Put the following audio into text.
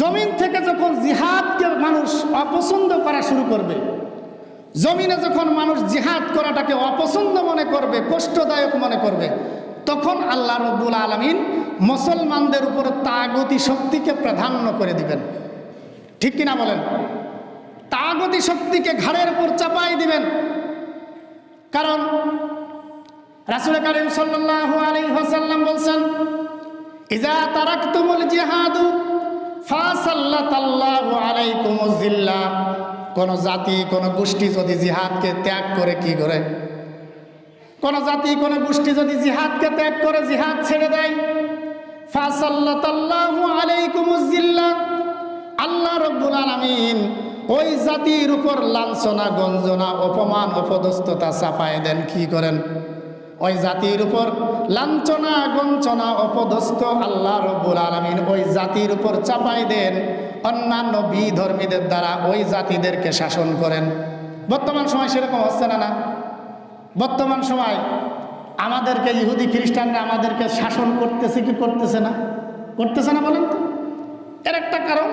জমিন থেকে যখন জিহাদকে মানুষ অপছন্দ করা শুরু করবে, জমিনে যখন মানুষ জিহাদ করাটাকে অপছন্দ মনে করবে, কষ্টদায়ক মনে করবে, তখন আল্লাহ রব্বুল আলমিন মুসলমানদের উপর তাগতি শক্তিকে প্রাধান্য করে দিবেন। ঠিক কিনা বলেন? তাগতি শক্তিকে ঘাড়ের উপর চাপাই দিবেন। কারণ রাসুল করিম সাল্লাল্লাহু আলাইহি ওয়াসাল্লাম বলছেন ইজা ফাসাল্লাতাল্লাহু আলাইকুমুজ জিল্লা। কোন জাতি, কোন গোষ্ঠী যদি জিহাদকে ত্যাগ করে কি করে? কোন জাতি, কোন গোষ্ঠী যদি জিহাদকে ত্যাগ করে জিহাদ ছেড়ে দেয়? জিল্লা। আল্লাহ রব্বুল আলামিন ওই জাতির উপর লাঞ্ছনা, গঞ্জনা, অপমান, অপদস্থতা চাপায় দেন কি করেন? ওই জাতির উপর লাঞ্ছনা গঞ্চনা অপদস্থ আল্লাহ রব্বুল আলমিন ওই জাতির উপর চাপাই দেন। অন্যান্য বিধর্মীদের দ্বারা ওই জাতিদেরকে শাসন করেন। বর্তমান সময় সেরকম হচ্ছে না না। বর্তমান সময় আমাদেরকে ইহুদি খ্রিস্টানরা আমাদেরকে শাসন করতেছে কি করতেছে না? করতেছে না বলেন তো। এর একটা কারণ